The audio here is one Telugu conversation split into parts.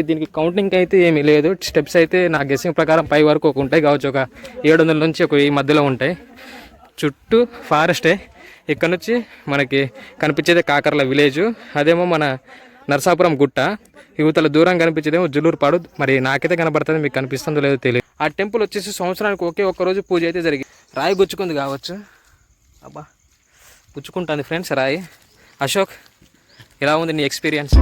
దీనికి కౌంటింగ్ అయితే ఏమీ లేదు. స్టెప్స్ అయితే నా గెస్సింగ్ ప్రకారం పై వరకు ఒక ఉంటాయి. కావచ్చు ఒక ఏడు వందల నుంచి ఒక ఈ మధ్యలో ఉంటాయి. చుట్టూ ఫారెస్టే ఇక్కడ నుంచి మనకి కనిపించేదే కాకర్ల విలేజ్ అదేమో మన నరసాపురం గుట్ట. యువతల దూరం కనిపించేదేమో జులూరుపాడు. మరి నాకైతే కనబడుతుంది మీకు కనిపిస్తుందో లేదో తెలియదు. ఆ టెంపుల్ వచ్చేసి సంవత్సరానికి ఒకే ఒక్క రోజు పూజ అయితే జరిగింది రాయి గుచ్చుకుంది కావచ్చు. అబ్బా. గుచ్చుకుంటుంది ఫ్రెండ్స్ రాయి. అశోక్ ఎలా ఉంది నీ ఎక్స్పీరియన్స్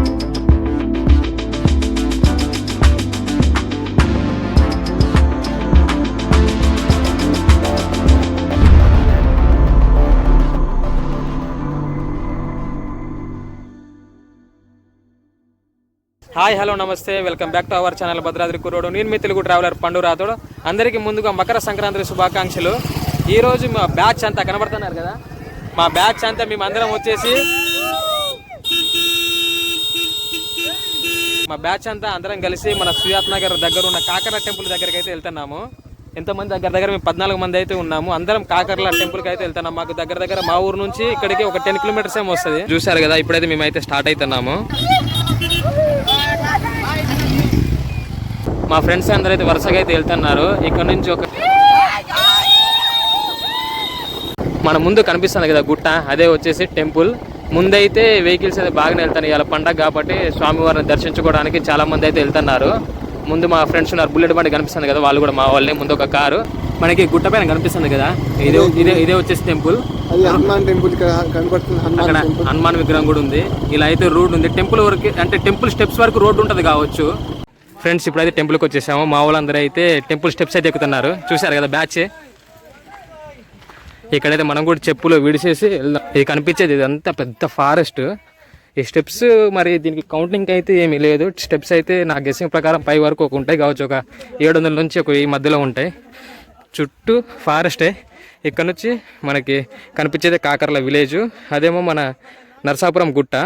హాయ్ హలో నమస్తే. Welcome back to our channel Bhadradri కురోడు నేను మీ తెలుగు ట్రావెలర్ పండు రాథోడ్. అందరికీ ముందుగా మకర సంక్రాంతి శుభాకాంక్షలు. ఈరోజు మా బ్యాచ్ అంతా కనబడుతున్నారు కదా? మా బ్యాచ్ అంతా మేమందరం వచ్చేసి మా బ్యాచ్ అంతా అందరం కలిసి మన సుయాత్ నగర్ దగ్గర ఉన్న కాకర టెంపుల్ దగ్గరికి అయితే వెళ్తున్నాము. ఎంతమంది దగ్గర దగ్గర మేము పద్నాలుగు మంది అయితే ఉన్నాము. అందరం కాకర్ల టెంపుల్కి అయితే వెళ్తున్నాం. మాకు దగ్గర దగ్గర మా ఊరు నుంచి ఇక్కడికి ఒక టెన్ కిలోమీటర్స్ ఏమో వస్తుంది. చూశారు కదా ఇప్పుడైతే మేమైతే స్టార్ట్ అవుతున్నాము. మా ఫ్రెండ్స్ అందరూ అయితే వరుసగా అయితే వెళ్తున్నారు. ఇక్కడ నుంచి ఒక మన ముందు కనిపిస్తుంది కదా గుట్ట అదే వచ్చేసి టెంపుల్. ముందైతే వెహికల్స్ అయితే బాగానే వెళ్తాను ఇవాళ పండగ కాబట్టి స్వామివారిని దర్శించుకోవడానికి చాలా మంది అయితే వెళ్తున్నారు. ముందు మా ఫ్రెండ్స్ ఉన్నారు. బుల్లెట్ బండి కనిపిస్తుంది కదా వాళ్ళు కూడా మా వాళ్ళే ముందు ఒక కారు. మనకి గుట్ట పైన కనిపిస్తుంది కదా? ఇదే ఇదే ఇదే వచ్చేసి టెంపుల్. హనుమాన్ టెంపుల్ కనబడుతుంది అక్కడ హనుమాన్ విగ్రహం కూడా ఉంది. ఇలా అయితే రోడ్ ఉంది. టెంపుల్ వరకు అంటే టెంపుల్ స్టెప్స్ వరకు రోడ్డు ఉంటుంది కావచ్చు. ఫ్రెండ్స్ ఇప్పుడైతే టెంపుల్కి వచ్చేసాము. మా వాళ్ళందరూ అయితే టెంపుల్ స్టెప్స్ అయితే ఎక్కుతున్నారు. చూశారు కదా బ్యాచ్? ఇక్కడైతే మనం కూడా చెప్పులు విడిచేసి వెళ్దాం. ఇది కనిపించేది ఇదంతా పెద్ద ఫారెస్ట్. ఈ స్టెప్స్ మరి దీనికి కౌంటింగ్ అయితే ఏమీ లేదు. స్టెప్స్ అయితే నా గెస్సింగ్ ప్రకారం పై వరకు ఒక ఉంటాయి కావచ్చు. ఒక ఏడు వందల నుంచి ఒక వెయ్యి మధ్యలో ఉంటాయి. చుట్టూ ఫారెస్టే. ఇక్కడ నుంచి మనకి కనిపించేదే కాకర్ల విలేజ్. అదేమో మన నరసాపురం గుట్ట.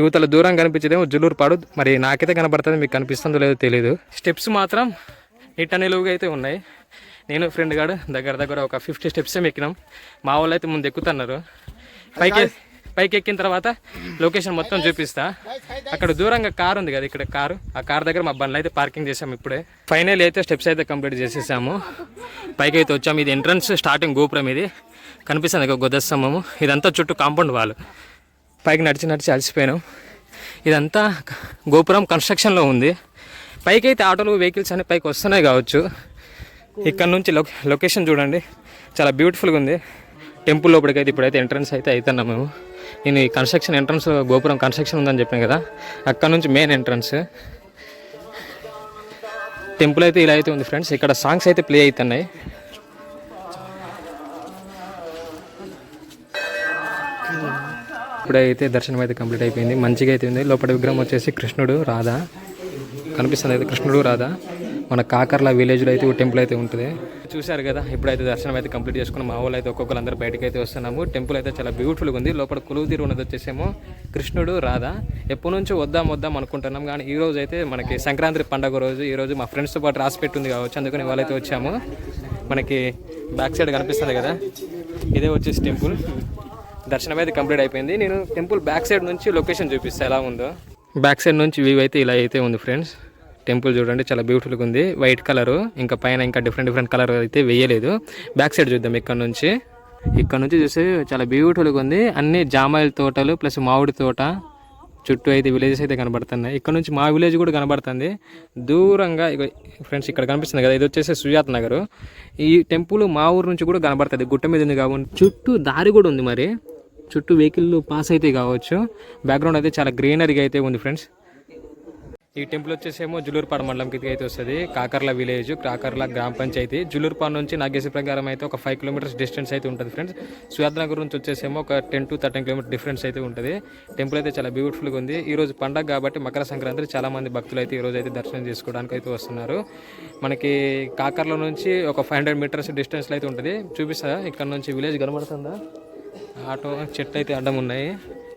యువతల దూరం కనిపించేదేమో జులూరుపాడు. మరి నాకైతే కనబడుతుంది మీకు కనిపిస్తుందో లేదో తెలియదు స్టెప్స్ మాత్రం ఇట్ట నిలువుగా అయితే ఉన్నాయి. నేను ఫ్రెండ్ గాడు దగ్గర దగ్గర ఒక ఫిఫ్టీ స్టెప్స్ ఎక్కినాం. మా వాళ్ళు అయితే ముందు ఎక్కుతున్నారు. పైకి పైకి ఎక్కిన తర్వాత లొకేషన్ మొత్తం చూపిస్తా. అక్కడ దూరంగా కార్ ఉంది కదా ఇక్కడ కారు. ఆ కార్ దగ్గర మా బండ్లు అయితే పార్కింగ్ చేసాము ఇప్పుడే. ఫైనల్ అయితే స్టెప్స్ అయితే కంప్లీట్ చేసేసాము. పైకి అయితే వచ్చాము ఇది ఎంట్రన్స్ స్టార్టింగ్ గోపురం ఇది. కనిపిస్తుంది ఒక గొద్దస్తంభము ఇదంతా చుట్టూ కాంపౌండ్ వాళ్ళు పైకి నడిచి నడిచి అలసిపోయాను. ఇదంతా గోపురం కన్స్ట్రక్షన్లో ఉంది. పైకి అయితే ఆటోలు వెహికల్స్ అన్ని పైకి వస్తున్నాయి కావచ్చు. ఇక్కడ నుంచి లొ లొకేషన్ చూడండి. చాలా బ్యూటిఫుల్గా ఉంది. టెంపుల్ లోపలికైతే ఇప్పుడైతే ఎంట్రన్స్ అయితే అవుతున్నాం మేము. నేను ఈ కన్స్ట్రక్షన్ ఎంట్రన్స్ గోపురం కన్స్ట్రక్షన్ ఉందని చెప్పాను కదా. అక్కడ నుంచి మెయిన్ ఎంట్రన్స్ టెంపుల్ అయితే ఇలా అయితే ఉంది ఫ్రెండ్స్ ఇక్కడ సాంగ్స్ అయితే ప్లే అవుతున్నాయి. ఇప్పుడైతే దర్శనం అయితే కంప్లీట్ అయిపోయింది. మంచిగా అయితే ఉంది. లోపల విగ్రహం వచ్చేసి కృష్ణుడు రాధా. కనిపిస్తుంది అయితే కృష్ణుడు రాధా. మన కాకర్ల విలేజ్లో అయితే ఒక టెంపుల్ అయితే ఉంటుంది. చూశారు కదా ఇప్పుడైతే దర్శనం అయితే కంప్లీట్ చేసుకుని మా వాళ్ళు అయితే ఒక్కొక్కరు అందరూ బయటకు అయితే వస్తున్నాము. టెంపుల్ అయితే చాలా బ్యూటిఫుల్గా ఉంది. లోపల కొలువు తీరు ఉన్నది వచ్చేసేమో కృష్ణుడు రాధా. ఎప్పటి నుంచో వద్దాం వద్దాం అనుకుంటున్నాం. కానీ ఈ రోజు అయితే మనకి సంక్రాంతి పండగ రోజు ఈ రోజు మా ఫ్రెండ్స్తో పాటు రాసి పెట్టుంది కావచ్చు. అందుకని వాళ్ళైతే వచ్చాము. మనకి బ్యాక్ సైడ్ కనిపిస్తుంది కదా ఇదే వచ్చేసి టెంపుల్. దర్శనం అయితే కంప్లీట్ అయిపోయింది. నేను టెంపుల్ బ్యాక్ సైడ్ నుంచి లొకేషన్ చూపిస్తాను ఎలా ఉందో. బ్యాక్ సైడ్ నుంచి వ్యూ అయితే ఇలా అయితే ఉంది ఫ్రెండ్స్. టెంపుల్ చూడండి చాలా బ్యూటిఫుల్గా ఉంది. వైట్ కలర్ ఇంకా పైన ఇంకా డిఫరెంట్ డిఫరెంట్ కలర్ అయితే వేయలేదు. బ్యాక్ సైడ్ చూద్దాం ఇక్కడ నుంచి. ఇక్కడ నుంచి చూస్తే చాలా బ్యూటిఫుల్గా ఉంది. అన్ని జామాయిల తోటలు ప్లస్ మామిడి తోట చుట్టూ అయితే విలేజెస్ అయితే కనబడుతున్నాయి. ఇక్కడ నుంచి మా విలేజ్ కూడా కనబడుతుంది. దూరంగా ఫ్రెండ్స్ ఇక్కడ కనిపిస్తుంది కదా ఇది వచ్చేసి సుజాత్ నగర్. ఈ టెంపుల్ మా ఊరు నుంచి కూడా కనబడుతుంది. గుట్ట మీద ఉంది కాబట్టి. చుట్టూ దారి కూడా ఉంది మరి. చుట్టూ వెహికల్ పాస్ అయితే కావచ్చు. బ్యాక్గ్రౌండ్ అయితే చాలా గ్రీనరీగా అయితే ఉంది ఫ్రెండ్స్ ఈ టెంపుల్ వచ్చేసేమో జులూర్పాడు మండలం కింద అయితే వస్తుంది. కాకర్ల విలేజ్ కాకర్ల గ్రామ పంచాయతీ. జులూర్పాడు నుంచి నాగేశ్వర ప్రకారం అయితే ఒక ఫైవ్ కిలోమీటర్స్ డిస్టెన్స్ అయితే ఉంటుంది ఫ్రెండ్స్ సుయాద్నగర్ నుంచి వచ్చేసేమో ఒక ten to thirteen kilometer difference అయితే ఉంటుంది. టెంపుల్ అయితే చాలా బ్యూటిఫుల్గా ఉంది. ఈ రోజు పండగ కాబట్టి మకర సంక్రాంతి చాలా మంది భక్తులు అయితే ఈ రోజు అయితే దర్శనం చేసుకోవడానికి అయితే వస్తున్నారు. మనకి కాకర్ల నుంచి ఒక ఫైవ్ హండ్రెడ్ మీటర్స్ డిస్టెన్స్లో అయితే ఉంటుంది. చూపిస్తా ఇక్కడ నుంచి విలేజ్ కనబడుతుందా? ఆటో చెట్టు అయితే అడ్డం ఉన్నాయి.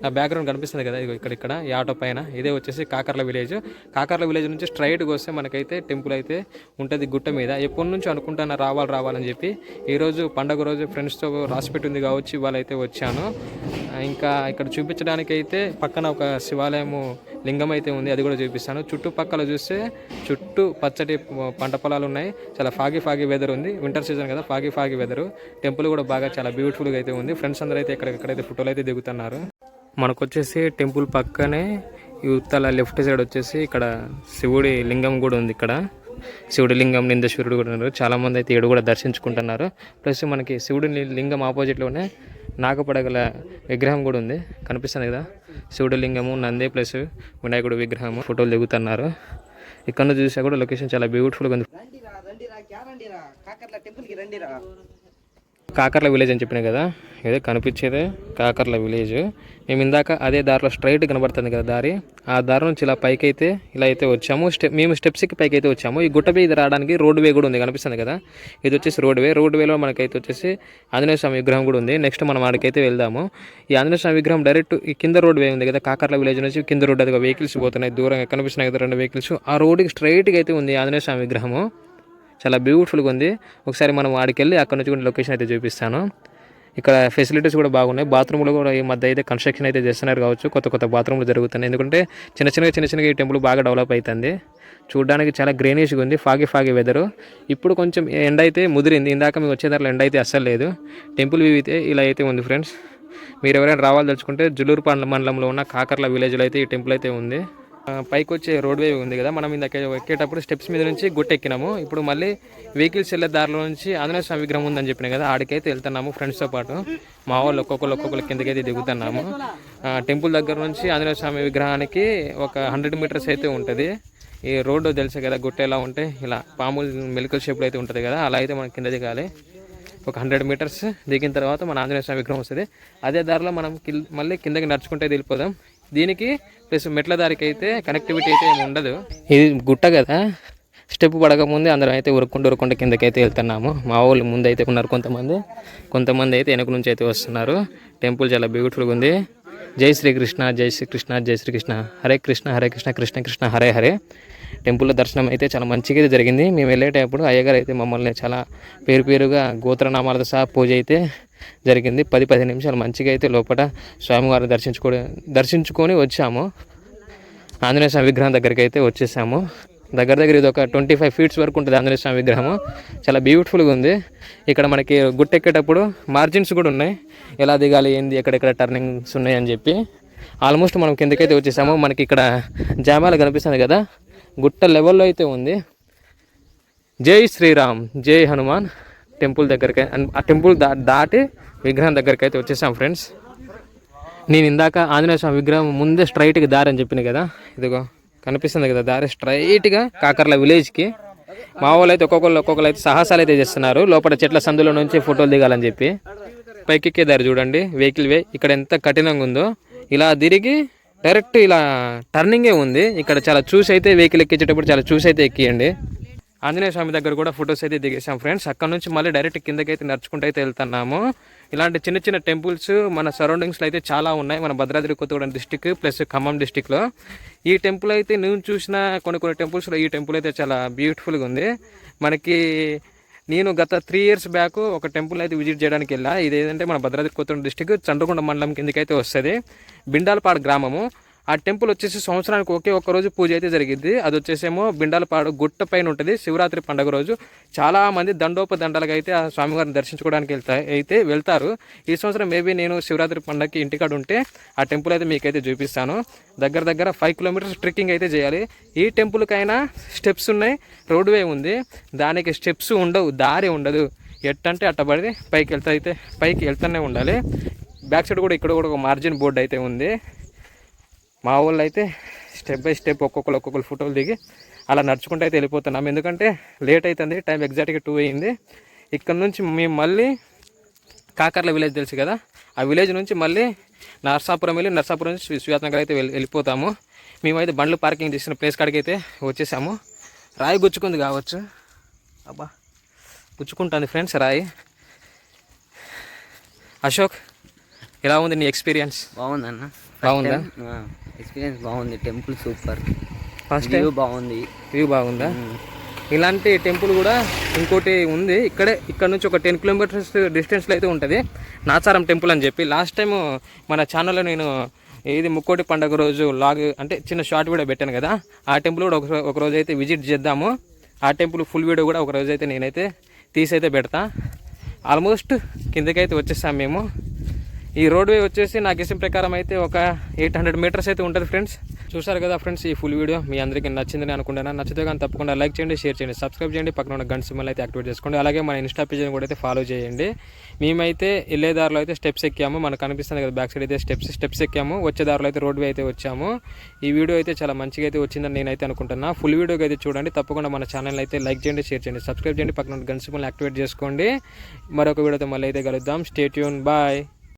నా బ్యాక్గ్రౌండ్ కనిపిస్తుంది కదా ఇక్కడ ఇక్కడ ఈ ఆటో పైన. ఇదే వచ్చేసి కాకర్ల విలేజ్. కాకర్ల విలేజ్ నుంచి స్ట్రైట్గా వస్తే మనకైతే టెంపుల్ అయితే ఉంటుంది గుట్ట మీద. ఎప్పటి నుంచి అనుకుంటాను రావాలి రావాలని చెప్పి. ఈరోజు పండగ రోజు ఫ్రెండ్స్తో రాసిపెట్టింది కావచ్చు ఇవాళ అయితే వచ్చాను. ఇంకా ఇక్కడ చూపించడానికి అయితే పక్కన ఒక శివాలయము లింగం అయితే ఉంది అది కూడా చూపిస్తాను. చుట్టుపక్కల చూస్తే చుట్టూ పచ్చటి పంట పొలాలు ఉన్నాయి. చాలా ఫాగి ఫాగి వెదర్ ఉంది. వింటర్ సీజన్ కదా ఫాగి ఫాగి వెదర్ టెంపుల్ కూడా బాగా చాలా బ్యూటిఫుల్గా అయితే ఉంది. ఫ్రెండ్స్ అందరూ అయితే ఇక్కడ ఎక్కడైతే ఫోటోలు అయితే దిగుతున్నారు. మనకు వచ్చేసి టెంపుల్ పక్కనే యువతల లెఫ్ట్ సైడ్ వచ్చేసి ఇక్కడ శివుడి లింగం కూడా ఉంది ఇక్కడ. శివుడి లింగం నిందేశ్వరుడు కూడా ఉన్నారు. చాలామంది అయితే ఏడు కూడా దర్శించుకుంటున్నారు. ప్లస్ మనకి శివుడి లింగం ఆపోజిట్లోనే నాగపడగల విగ్రహం కూడా ఉంది. కనిపిస్తుంది కదా? శివుడి లింగము నంది ప్లస్ వినాయకుడు విగ్రహము ఫోటోలు దిగుతున్నారు. ఇక్కడ చూసా కూడా లొకేషన్ చాలా బ్యూటిఫుల్గా ఉంది. కాకర్ల విలేజ్ అని చెప్పిన కదా? ఇదే కనిపించేదే కాకర్ల విలేజ్. మేము ఇందాక అదే దారిలో స్ట్రైట్ కనబడుతుంది కదా దారి? ఆ దారి నుంచి ఇలా పైకి అయితే ఇలా అయితే వచ్చాము. స్టెప్ మేము స్టెప్స్కి పైకి అయితే వచ్చాము. ఈ గుట్ట మీద రావడానికి రోడ్ వే కూడా ఉంది కనిపిస్తుంది కదా? ఇది వచ్చేసి రోడ్ వే రోడ్ వేలో మనకైతే వచ్చేసి ఆంజనేయ స్వామి విగ్రహం కూడా ఉంది. నెక్స్ట్ మనం ఆడికైతే వెళ్దాము. ఈ ఆంజనేయ స్వామి విగ్రహం డైరెక్ట్ ఈ కింద రోడ్ వే ఉంది కదా? కాకర్ల విలేజ్ నుంచి కింద రోడ్ అది వెహికల్స్ పోతున్నాయి. దూరంగా కనిపిస్తున్నాయి కదా రెండు వెహికల్స్ ఆ రోడ్కి స్ట్రైట్గా అయితే ఉంది ఆంజనేయ స్వామి విగ్రహము. చాలా బ్యూటిఫుల్గా ఉంది. ఒకసారి మనం ఆడికి వెళ్ళి అక్కడ నుంచి కూడా లొకేషన్ అయితే చూపిస్తాను. ఇక్కడ ఫెసిలిటీస్ కూడా బాగున్నాయి. బాత్రూమ్లు కూడా ఈ మధ్య అయితే కన్స్ట్రక్షన్ అయితే చేస్తున్నారు కావచ్చు. కొత్త కొత్త బాత్రూమ్లు జరుగుతున్నాయి. ఎందుకంటే చిన్న చిన్నగా చిన్న చిన్నగా ఈ టెంపుల్ బాగా డెవలప్ అవుతుంది. చూడడానికి చాలా గ్రీనిష్గా ఉంది. ఫాగి ఫాగి వెదరు ఇప్పుడు కొంచెం ఎండ అయితే ముదిరింది. ఇందాక మేము వచ్చేదారిలో ఎండ అయితే అస్సలు లేదు. టెంపుల్ వ్యూ అయితే ఇలా అయితే ఉంది ఫ్రెండ్స్ మీరు ఎవరైనా రావాలి తలుచుకుంటే జులూరు మండలంలో ఉన్న కాకర్ల విలేజ్లో అయితే ఈ టెంపుల్ అయితే ఉంది. పైకి వచ్చే రోడ్వే ఉంది కదా మనం ఇందాక ఎక్కేటప్పుడు స్టెప్స్ మీద నుంచి గుట్ట ఎక్కినాము ఇప్పుడు మళ్ళీ వెహికల్స్ వెళ్ళే దారిలో నుంచి ఆంజనేయ స్వామి విగ్రహం ఉందని చెప్పిన కదా ఆడికైతే వెళ్తున్నాము ఫ్రెండ్స్తో పాటు. మా వాళ్ళు ఒక్కొక్కరు ఒక్కొక్కరు కిందకైతే దిగుతున్నాము. టెంపుల్ దగ్గర నుంచి ఆంజనేయ స్వామి విగ్రహానికి ఒక హండ్రెడ్ మీటర్స్ అయితే ఉంటుంది. ఈ రోడ్డు తెలుసు కదా గుట్ట ఎలా ఉంటే ఇలా పాములు మెలికల్ షేప్లో అయితే ఉంటుంది కదా అలా అయితే మనం కింద దిగాలి. ఒక హండ్రెడ్ మీటర్స్ దిగిన తర్వాత మన ఆంజనేయ స్వామి విగ్రహం వస్తుంది. అదే దారిలో మనం మళ్ళీ కిందకి నడుచుకుంటే వెళ్ళిపోదాం. దీనికి ప్లస్ మెట్ల దారికి అయితే కనెక్టివిటీ అయితే ఏమి ఉండదు. ఇది గుట్ట కదా. స్టెప్ పడక ముందే అందరం అయితే ఉరుక్కుంటూ ఉరుక్కుంటూ కిందకైతే వెళ్తున్నాము. మా వాళ్ళు ముందు అయితే ఉన్నారు కొంతమంది. కొంతమంది అయితే వెనక నుంచి అయితే వస్తున్నారు. టెంపుల్ చాలా బ్యూటిఫుల్గా ఉంది. జై శ్రీకృష్ణ జై శ్రీకృష్ణ జై శ్రీకృష్ణ హరే కృష్ణ హరే కృష్ణ కృష్ణ కృష్ణ హరే హరే. టెంపుల్లో దర్శనం అయితే చాలా మంచిగా అయితే జరిగింది. మేము వెళ్ళేటప్పుడు అయ్యగారు అయితే మమ్మల్ని చాలా పేరు పేరుగా గోత్రనామాలతో సహా పూజ అయితే జరిగింది. పది పది నిమిషాలు మంచిగా అయితే లోపల స్వామివారిని దర్శించుకో దర్శించుకొని వచ్చాము. ఆంజనేయ స్వామి విగ్రహం దగ్గరికి అయితే వచ్చేసాము. దగ్గర దగ్గర ఇది ఒక ట్వంటీ ఫైవ్ ఫీట్స్ వరకు ఉంటుంది ఆంజనేయ స్వామి విగ్రహము. చాలా బ్యూటిఫుల్గా ఉంది. ఇక్కడ మనకి గుట్టెక్కేటప్పుడు మార్జిన్స్ కూడా ఉన్నాయి. ఎలా దిగాలి ఏంది ఎక్కడెక్కడ టర్నింగ్స్ ఉన్నాయి అని చెప్పి. ఆల్మోస్ట్ మనం కిందకైతే వచ్చేసాము. మనకి ఇక్కడ జామాలు కనిపిస్తుంది కదా. గుట్ట లెవెల్లో అయితే ఉంది. జై శ్రీరామ్ జై హనుమాన్. టెంపుల్ దగ్గరికి ఆ టెంపుల్ దా దాటి విగ్రహం దగ్గరికి అయితే వచ్చేసాం ఫ్రెండ్స్. నేను ఇందాక ఆంజనేయ స్వామి విగ్రహం ముందే స్ట్రైట్గా దారి అని చెప్పిన కదా ఇదిగో కనిపిస్తుంది కదా దారి స్ట్రైట్గా కాకర్ల విలేజ్కి. మా వాళ్ళు అయితే ఒక్కొక్కరు ఒక్కొక్కరు అయితే సాహసాలు అయితే చేస్తున్నారు. లోపల చెట్ల సందులో నుంచి ఫోటోలు దిగాలని చెప్పి. పైకెక్కే దారి చూడండి వెహికల్ వే ఇక్కడ ఎంత కఠినంగా ఉందో. ఇలా తిరిగి డైరెక్ట్ ఇలా టర్నింగే ఉంది. ఇక్కడ చాలా చూసి అయితే వెహికల్ ఎక్కించేటప్పుడు చాలా చూసి అయితే ఎక్కియండి. ఆంజనేయ స్వామి దగ్గర కూడా ఫొటోస్ అయితే దిగేసాం ఫ్రెండ్స్. అక్కడ నుంచి మళ్ళీ డైరెక్ట్ కిందకి అయితే నడుచుకుంటూ అయితే వెళ్తున్నాము. ఇలాంటి చిన్న చిన్న టెంపుల్స్ మన సరౌండింగ్స్లో అయితే చాలా ఉన్నాయి. మన భద్రాద్రి కొత్తగూడెం డిస్టిక్ ప్లస్ ఖమ్మం డిస్టిక్లో ఈ టెంపుల్ అయితే నేను చూసిన కొన్ని కొన్ని టెంపుల్స్లో ఈ టెంపుల్ అయితే చాలా బ్యూటిఫుల్గా ఉంది. మనకి నేను గత త్రీ ఇయర్స్ బ్యాక్ ఒక టెంపుల్ అయితే విజిట్ చేయడానికి వెళ్ళా. ఇది ఏంటంటే మన భద్రాద్రి కొత్తగూడెం డిస్టిక్ చంద్రకొండ మండలం కిందకైతే వస్తుంది. బిండాలపాడు గ్రామము. ఆ టెంపుల్ వచ్చేసి సంవత్సరానికి ఒకే ఒక్క రోజు పూజ అయితే జరిగింది అది వచ్చేసేమో బిండాలపాడు గుట్ట పైన ఉంటుంది. శివరాత్రి పండుగ రోజు. చాలామంది దండోపదండాలుగా అయితే ఆ స్వామివారిని దర్శించుకోవడానికి వెళ్తా అయితే వెళ్తారు. ఈ సంవత్సరం మేబీ నేను శివరాత్రి పండగకి ఇంటికాడ ఉంటే ఆ టెంపుల్ అయితే మీకైతే చూపిస్తాను. దగ్గర దగ్గర ఫైవ్ కిలోమీటర్స్ ట్రెక్కింగ్ అయితే చేయాలి. ఈ టెంపుల్కైనా స్టెప్స్ ఉన్నాయి. రోడ్ వే ఉంది. దానికి స్టెప్స్ ఉండవు. దారి ఉండదు. ఎట్టంటే అట్టబడి పైకి వెళ్తా అయితే పైకి వెళ్తూనే ఉండాలి. బ్యాక్ సైడ్ కూడా ఇక్కడ కూడా ఒక మార్జిన్ బోర్డు అయితే ఉంది. మా వాళ్ళు అయితే స్టెప్ బై స్టెప్ ఒక్కొక్కరు ఒక్కొక్కరు ఫోటోలు దిగి అలా నడుచుకుంటూ అయితే వెళ్ళిపోతున్నాం. ఎందుకంటే లేట్ అవుతుంది టైం ఎగ్జాక్ట్గా టూ అయింది. ఇక్కడ నుంచి మేము మళ్ళీ కాకర్ల విలేజ్ తెలుసు కదా? ఆ విలేజ్ నుంచి మళ్ళీ నర్సాపురం వెళ్ళి నర్సాపురం నుంచి శ్రీ శ్రీయాత్నగర్ అయితే వెళ్ళి వెళ్ళిపోతాము. మేమైతే బండ్లు పార్కింగ్ చేసిన ప్లేస్ కాడికి అయితే వచ్చేసాము. రాయి గుచ్చుకుంది కావచ్చు. అబ్బా గుచ్చుకుంటుంది ఫ్రెండ్స్ రాయి. అశోక్ ఎలా ఉంది నీ ఎక్స్పీరియన్స్? బాగుందన్న. బాగుందా? ఎక్స్పీరియన్స్ బాగుంది. Temple super first time view బాగుంది. వ్యూ బాగుందా? ఇలాంటి టెంపుల్ కూడా ఇంకోటి ఉంది. ఇక్కడే ఇక్కడ నుంచి ఒక టెన్ కిలోమీటర్స్ డిస్టెన్స్లో అయితే ఉంటుంది. నాచారం టెంపుల్ అని చెప్పి. లాస్ట్ టైం మన ఛానల్లో నేను ఇది ముక్కోటి పండుగ రోజు లాగ్ అంటే చిన్న షార్ట్ వీడియో పెట్టాను కదా. ఆ టెంపుల్ కూడా ఒక ఒక రోజు అయితే విజిట్ చేద్దాము. ఆ టెంపుల్ ఫుల్ వీడియో కూడా ఒక రోజు అయితే నేనైతే తీసైతే పెడతా. ఆల్మోస్ట్ కిందకైతే వచ్చేసాం మేము. ఈ రోడ్ వే వచ్చేసి నాకు ఇష్టం ప్రకారం అయితే ఒక ఎయిట్ హండ్రెడ్ మీటర్స్ అయితే ఉంటుంది ఫ్రెండ్స్. చూసారు కదా ఫ్రెండ్స్ ఈ ఫుల్ వీడియో? మీ అందరికీ నచ్చిందని అనుకుంటున్నాను నచ్చితే కానీ తప్పకుండా లైక్ చేయండి షేర్ చేయండి సబ్స్క్రైబ్ చేయండి. పక్కన ఉన్న గంట సిమ్మల్ అయితే యాక్టివేట్ చేసుకోండి. అలాగే మన ఇన్స్టా పేజ్ని కూడా అయితే ఫాలో చేయండి. మేమైతే వెళ్ళే దారిలో అయితే స్టెప్స్ ఎక్కాము. మనకు కనిపిస్తుంది కదా బ్యాక్ సైడ్ అయితే స్టెప్స్ స్టెప్స్ ఎక్కాము. వచ్చే దారిలో అయితే రోడ్ వే అయితే వచ్చాము. ఈ వీడియో అయితే చాలా మంచిగా అయితే వచ్చిందని నేనైతే అనుకుంటున్నా. ఫుల్ వీడియోకి అయితే చూడండి. తప్పకుండా మన ఛానల్ అయితే లైక్ చేయండి షేర్ చేయండి సబ్స్క్రైబ్ చేయండి. పక్కన ఉన్న గంట సిమ్మల్ని యాక్టివేట్ చేసుకోండి. మరొక వీడియోతో మళ్ళీ అయితే కలుద్దాం. Stay tune bye